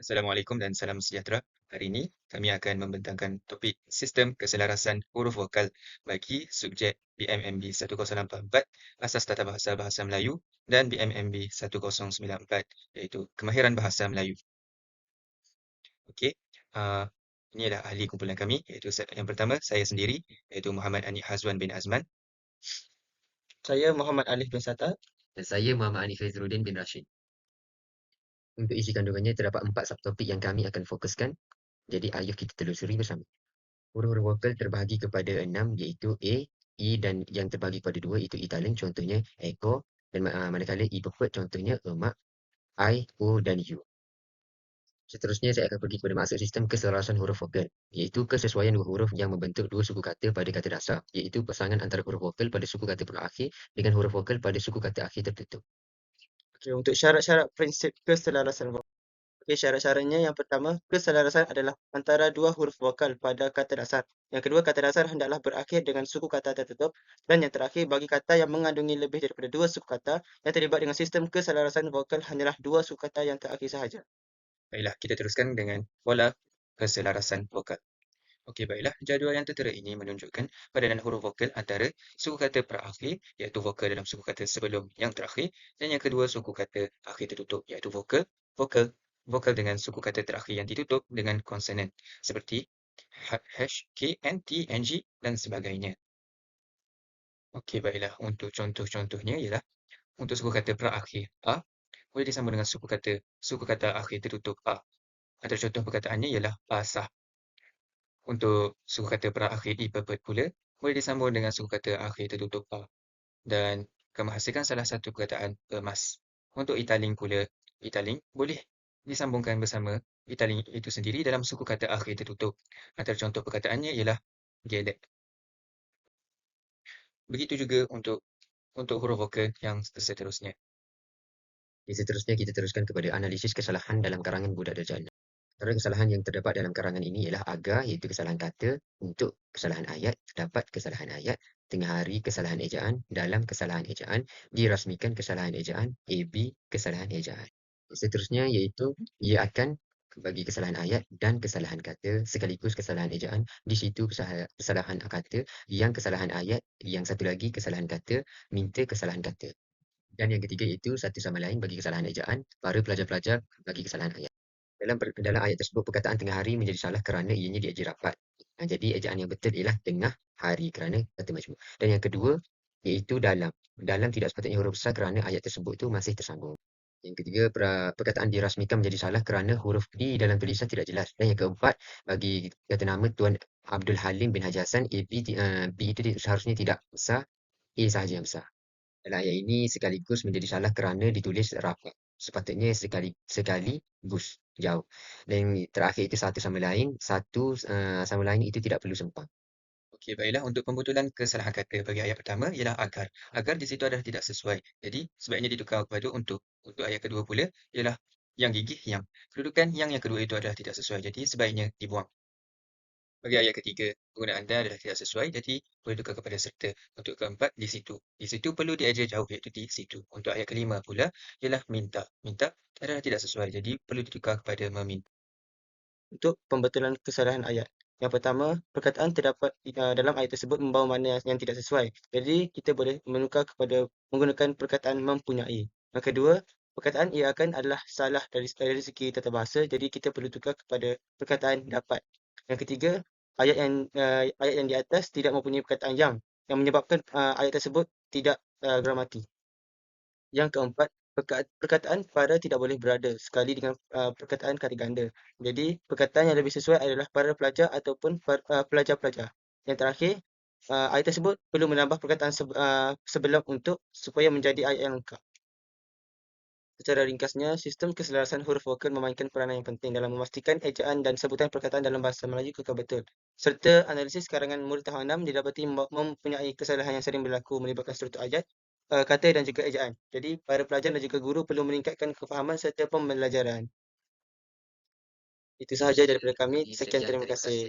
Assalamualaikum dan salam sejahtera. Hari ini kami akan membentangkan topik sistem keselarasan huruf vokal bagi subjek BMMB 1084 Asas Tata Bahasa Bahasa Melayu dan BMMB 1094 iaitu Kemahiran Bahasa Melayu. Okey, uh, ini adalah ahli kumpulan kami iaitu yang pertama saya sendiri iaitu Muhammad Ani Hazwan bin Azman. Saya Muhammad Alif bin Satar. Dan saya Muhammad Ani Faizuddin bin Rashid. Untuk isi kandungannya terdapat empat subtopik yang kami akan fokuskan. Jadi ayuh kita telusuri bersama. Huruf-huruf vokal terbahagi kepada enam iaitu A, E dan yang terbahagi kepada dua iaitu Italian contohnya Echo dan uh, manakala E pepet contohnya emak, I, O dan U. Seterusnya saya akan pergi kepada maksud sistem keselarasan huruf vokal iaitu kesesuaian dua huruf yang membentuk dua suku kata pada kata dasar iaitu pasangan antara huruf vokal pada suku kata berakhir dengan huruf vokal pada suku kata akhir tertutup. Okay, untuk syarat-syarat prinsip keselarasan vokal. Okay, syarat-syaratnya yang pertama, keselarasan adalah antara dua huruf vokal pada kata dasar. Yang kedua, kata dasar hendaklah berakhir dengan suku kata tertutup. Dan yang terakhir, bagi kata yang mengandungi lebih daripada dua suku kata yang terlibat dengan sistem keselarasan vokal hanyalah dua suku kata yang terakhir sahaja. Baiklah, kita teruskan dengan pola keselarasan vokal. Okey, baiklah. Jadual yang tertera ini menunjukkan padanan huruf vokal antara suku kata perakhir, iaitu vokal dalam suku kata sebelum yang terakhir, dan yang kedua suku kata akhir tertutup, iaitu vokal, vokal, vokal dengan suku kata terakhir yang ditutup dengan konsonan, seperti H, K, N, T, N, G dan sebagainya. Okey, baiklah. Untuk contoh-contohnya ialah untuk suku kata perakhir A, boleh disambung dengan suku kata suku kata akhir tertutup A. Antara contoh perkataannya ialah basah untuk suku kata perakhir i pepet pula, boleh disambung dengan suku kata akhir tertutup a. Dan akan menghasilkan salah satu perkataan emas. Untuk italing pula, italing boleh disambungkan bersama italing itu sendiri dalam suku kata akhir tertutup. Antara contoh perkataannya ialah gelek. Begitu juga untuk untuk huruf vokal yang seterusnya. Seterusnya kita teruskan kepada analisis kesalahan dalam karangan budak darjah Antara kesalahan yang terdapat dalam karangan ini ialah agar iaitu kesalahan kata, untuk kesalahan ayat, terdapat kesalahan ayat, tengah hari kesalahan ejaan, dalam kesalahan ejaan, dirasmikan kesalahan ejaan, AB kesalahan ejaan. Seterusnya iaitu ia akan bagi kesalahan ayat dan kesalahan kata sekaligus kesalahan ejaan di situ kesalahan kata yang kesalahan ayat yang satu lagi kesalahan kata minta kesalahan kata dan yang ketiga itu satu sama lain bagi kesalahan ejaan para pelajar-pelajar bagi kesalahan ayat dalam dalam ayat tersebut perkataan tengah hari menjadi salah kerana ianya diajar rapat. Ha, jadi ejaan yang betul ialah tengah hari kerana kata majmuk. Dan yang kedua iaitu dalam. Dalam tidak sepatutnya huruf besar kerana ayat tersebut itu masih tersambung. Yang ketiga, perkataan dirasmikan menjadi salah kerana huruf D dalam tulisan tidak jelas. Dan yang keempat, bagi kata nama Tuan Abdul Halim bin A, B, uh, B itu seharusnya tidak besar, A sahaja yang besar. Dalam ayat ini sekaligus menjadi salah kerana ditulis rapat. Sepatutnya sekali sekali bus jauh. Dan terakhir itu satu sama lain, satu uh, sama lain itu tidak perlu sempang. Okey, baiklah. Untuk pembetulan kesalahan kata bagi ayat pertama ialah agar. Agar di situ adalah tidak sesuai. Jadi, sebaiknya ditukar kepada untuk. Untuk ayat kedua pula ialah yang gigih yang. Kedudukan yang yang kedua itu adalah tidak sesuai. Jadi, sebaiknya dibuang. Bagi ayat ketiga, penggunaan anda adalah tidak sesuai, jadi boleh tukar kepada serta. Untuk keempat, di situ. Di situ perlu diajar jauh, iaitu di situ. Untuk ayat kelima pula, ialah minta. Minta adalah tidak sesuai, jadi perlu ditukar kepada meminta. Untuk pembetulan kesalahan ayat. Yang pertama, perkataan terdapat uh, dalam ayat tersebut membawa makna yang tidak sesuai. Jadi, kita boleh menukar kepada menggunakan perkataan mempunyai. Yang kedua, perkataan ia akan adalah salah dari, dari segi tata bahasa, jadi kita perlu tukar kepada perkataan dapat. Yang ketiga, ayat yang uh, ayat yang di atas tidak mempunyai perkataan yang yang menyebabkan uh, ayat tersebut tidak uh, gramati. Yang keempat, perkataan pada tidak boleh berada sekali dengan uh, perkataan kata ganda. Jadi, perkataan yang lebih sesuai adalah para pelajar ataupun pelajar-pelajar. Yang terakhir, uh, ayat tersebut perlu menambah perkataan sebelum untuk supaya menjadi ayat yang lengkap. Secara ringkasnya, sistem keselarasan huruf vokal memainkan peranan yang penting dalam memastikan ejaan dan sebutan perkataan dalam bahasa Melayu kekal betul. Serta analisis karangan murid tahun 6 didapati mempunyai kesalahan yang sering berlaku melibatkan struktur ayat, uh, kata dan juga ejaan. Jadi, para pelajar dan juga guru perlu meningkatkan kefahaman serta pembelajaran. Itu sahaja daripada kami. Sekian terima kasih.